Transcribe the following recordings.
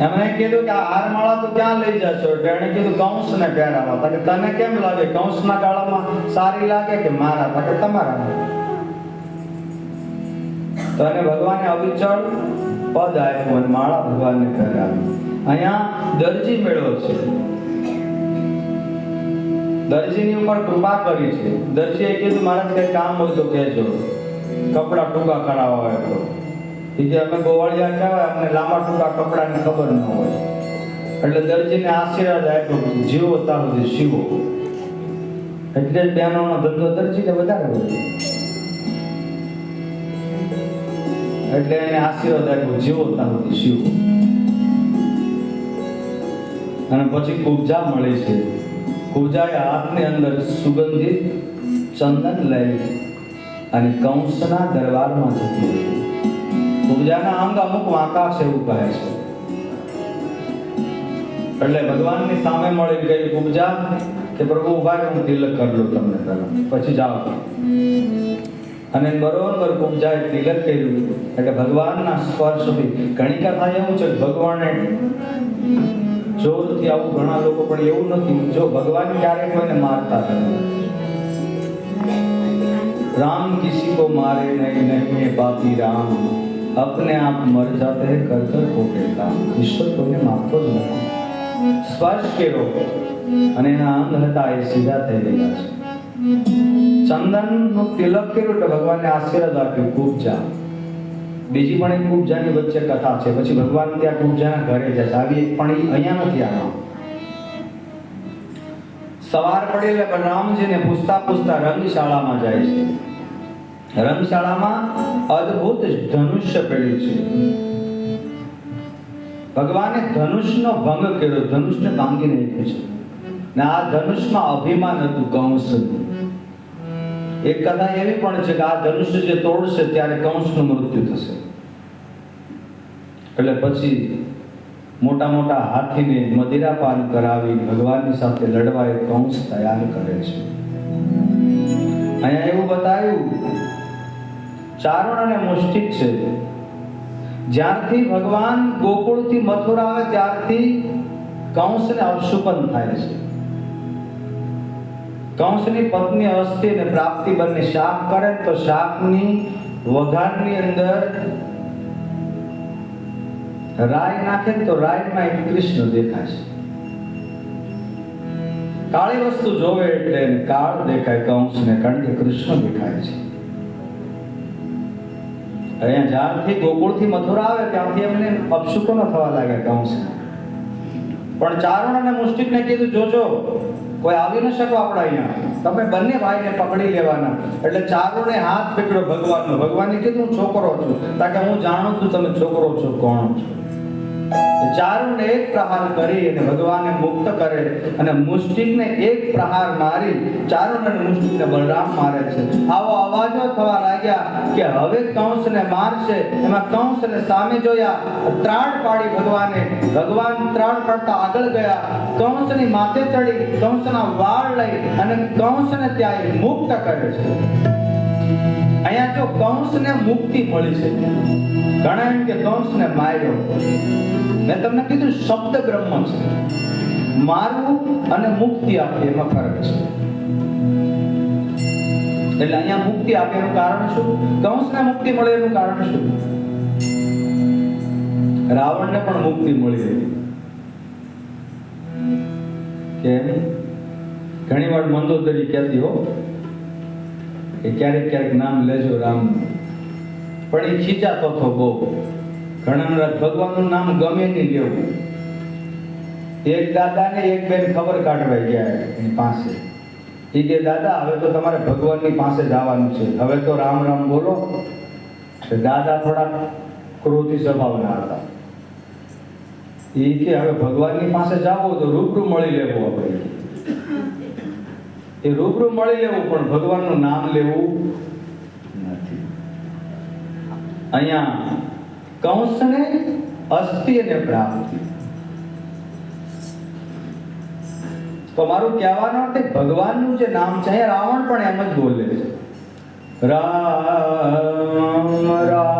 એમણે કીધું કે આ હારમાળા તો ક્યાં લઈ જશો? એણે કીધું, કંસને પહેરાવા તકે તને કેમ લાગે? કંસના ગાળામાં સારી લાગે કે મારા? તકે તમારા તને ભગવાને અવિચળ પદ આપ્યું અને માળા ભગવાનને પહેરાવી અહીંયા દરજી મેળો છે. દરજીની ઉપર કૃપા કરી છે. દરજીએ કીધું, મારા કઈ કામ હોય તો કહેજો. કપડા ટૂંકા કરાવવા હોય તો. કે અમે ગોવાળિયા કહેવાય, અમને લાંબા ટૂંકા કપડાની ખબર ન હોય. એટલે દરજીને આશીર્વાદ આપ્યો, જીવો તારો જે શિવો એટલે બહેનોનો ધંધો દરજીને વધારે હોય. એટલે એને આશીર્વાદ આપ્યો, જીવો તારો જે શિવો અને પછી કુબજા મળે છે. કુબજાએ હાથની અંદર સુગંધિત ચંદન લઈ અને કંસના દરબારમાં જતી હતી કુબજાના અંગ અમુક વાંકા છે એવું કહે છે એટલે ભગવાનની સામે મળી ગઈ કુબજા કે પ્રભુ ઉભા રહો, હું તિલક કરી લઉં તમને પહેલા પછી જાઓ અને બરોબર કુબજાએ તિલક કર્યું એટલે ભગવાનના સ્પર્શથી ઘણી કથા એવું છે કે ભગવાને જોરથી આવું ઘણા લોકો પણ એવું નથી જો ભગવાન ક્યારેક કોઈને મારતા નથી राम किसी को मारे नहीं नहीं है पापी राम अपने आप मर जाते हैं कर कर खोटे काम ઈશ્વર કોઈને મારતો જ નથી સ્પર્શ કર્યો અને એના અંગ હતા એ સીધા થઈ ગયા છે ચંદન નું તિલક કર્યું એટલે ભગવાનને આશીર્વાદ આપ્યું કુબજા બીજી પણ એક કુબજાની વચ્ચે કથા છે પછી ભગવાન ત્યાં કુબજાના ઘરે જાય છે આવી એક પણ ઈ અહીંયા નથી આનો સવાર પડે એટલે બલરામજીને પૂછતા પૂછતા રંગશાળામાં જાય છે રંગશાળામાં અદ્ભુત ધનુષ્ય પડ્યું છે. ભગવાને ધનુષનો ભંગ કર્યો, ધનુષને ભાંગી નાખ્યું છે. ને આ ધનુષમાં અભિમાન હતું કંસ એક કથા એવી પણ છે કે આ ધનુષ્ય જે તોડશે ત્યારે કંસનું મૃત્યુ થશે. એટલે પછી મોટા મોટા હાથીને મદિરાપાન કરાવી ભગવાનની સાથે લડવા એ કંસ તૈયાર કરે છે. અહીંયા એવું બતાવ્યું ચારણ અને મુષ્ટિક છે. જ્યારથી ભગવાન ગોકુળથી મથુરા આવે, ત્યારથી કંસને અવશુપન થાય છે. કંસની પત્ની અસ્થિ અને પ્રાપ્તિ બંને શાપ કરે તો શાપની વઘારની અંદર રાય નાખે તો રાયમાં એક કૃષ્ણ દેખાય છે. કાળી વસ્તુ જોવે એટલે કાળ દેખાય, કંસને કારણ કે કૃષ્ણ દેખાય છે. અહીંયા જ્યારથી ગોકુળથી મથુરા આવે ત્યાંથી એમને અપશુકનો થવા લાગ્યા કંસ પણ ચારણ અને મુષ્ટિકને કીધું જોજો કોઈ આવી ન શકો આપણા અહીંયા. તમે બંને ભાઈને પકડી લેવાના. એટલે ચારુને હાથ પકડ્યો ભગવાનનો. ભગવાને કીધું, હું છોકરો છું. તાકે હું જાણું છું તમે છોકરો છો, કોણ છો? ચારુને એક પ્રહાર કરી અને ભગવાનને મુક્ત કરે અને મુષ્ટિકને એક પ્રહાર મારી ચારુને મુષ્ટિકને બલરામ મારે છે. આવો અવાજો થવા લાગ્યા કે હવે કંસને મારશે. એમાં કંસને સામે જોયા. ત્રાણ પાડી ભગવાને. ભગવાન ત્રાણ પડતા આગળ ગયા. કંસની માથે ચડી, કંસના વાળ લઈ અને કંસને ત્યાં મુક્ત કરે છે. અહીંયા જો કંસને મુક્તિ મળી છે, ઘણા એમ કે કંસને માર્યો. મેં તમને કીધું શબ્દ બ્રહ્મ છે. મારવું અને મુક્તિ આપવી એમાં ફરક છે. એટલે અહીંયા મુક્તિ આપે એનું કારણ શું? કંસને મુક્તિ મળે એનું કારણ શું? રાવણને પણ મુક્તિ મળી હતી કેમ? ઘણી વાર મંદોદરી કહેતી હો કે ક્યારેક ક્યારેક નામ લેજો રામ. પણ એ ખીચાતો હતો બહુ. ઘણા ભગવાનનું નામ ગમે નહીં લેવું. એક દાદાને એક બેન ખબર કાઢવા ગયા એની પાસે. એ કે, દાદા, હવે તો તમારે ભગવાનની પાસે જવાનું છે. હવે તો રામ રામ બોલો. દાદા થોડા ક્રોધી સ્વભાવના હતા. એ કે, હવે ભગવાનની પાસે જાવો તો રૂબરૂ મળી લેવો આપણે. એ રૂબરૂ મળી લેવું, પણ ભગવાનનું નામ લેવું નથી. અહીંયા કંસને અસ્થિ અને પ્રાપ્તિ. તો મારું કહેવાનો અર્થ ભગવાનનું જે નામ છે, અહીંયા રાવણ પણ એમ જ બોલે છે. રામ રામ રામ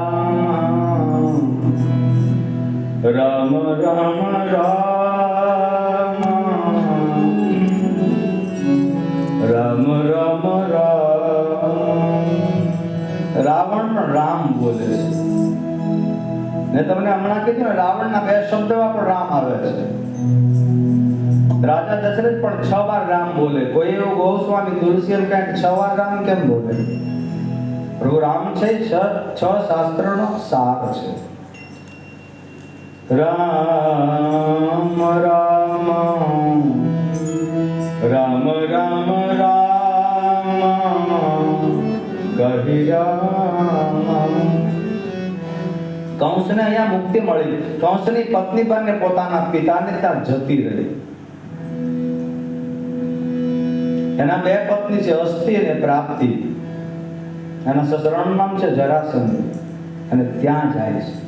રામ રામ. ને તમને હમણાં કીધું ને, રાવણના બે શબ્દમાં પણ રામ આવે છે. રાજા દશરથ પણ છ વાર રામ બોલે. કોઈ એવું ગોસ્વામી, તુલસી એમ કાંઈક છ વાર રામ કેમ બોલે? પ્રભુ રામ છે છ છ શાસ્ત્રનો સાર છે. રામ રામ રામ રામ રામ, કહી રામ. કંસને અહીંયા મુક્તિ મળી. કંસની પત્ની બંને પોતાના પિતાને ત્યાં જતી રહી. એના બે પત્ની છે, અસ્થિ અને પ્રાપ્તિ. એના સસરાનું નામ છે જરાસંધ. અને ત્યાં જાય છે.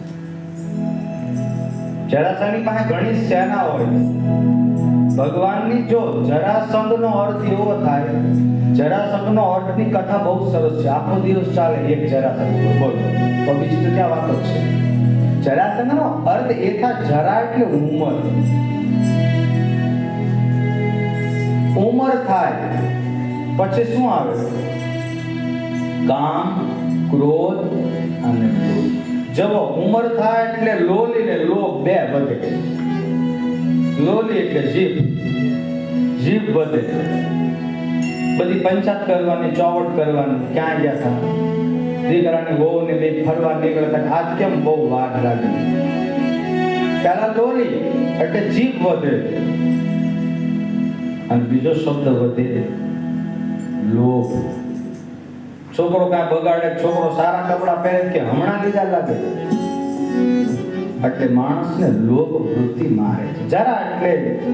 જરાસંધની પાસે ઘણી સેના હોય. ભગવાનની જો જરાસંઘનો અર્થ એવો થાય જરાસંધનો અર્થની કથા બહુ સરસ છે. આખો દિવસ ચાલે એક જરાસંઘ બોલો તો બીજી તો ક્યાં વાતો છે? જરાસંધનો અર્થ એ થાય જરા એટલે ઉંમર. ઉંમર થાય, પછી શું આવે? કામ ક્રોધ અને ક્રોધ જવો ઉંમર થાય એટલે લોલી ને લોભ બે વધે. લોલી એટલે જીભ. જીભ વધે. બધી પંચાયત કરવાની, ચોવટ કરવાની, ક્યાં ગયા હતા દીકરાની વહુ ને બે ફરવા નીકળતા આજ કેમ બહુ વાઘ લાગે? પહેલા લોલી એટલે જીભ વધે. અને બીજો શબ્દ વધે, લોભ. છોકરો કાંઈ બગાડે, છોકરો સારા કપડાં પહેરે કે હમણાં લીધા લાગે? એટલે માણસને લોભ વૃત્તિ મારે છે. જરા એટલે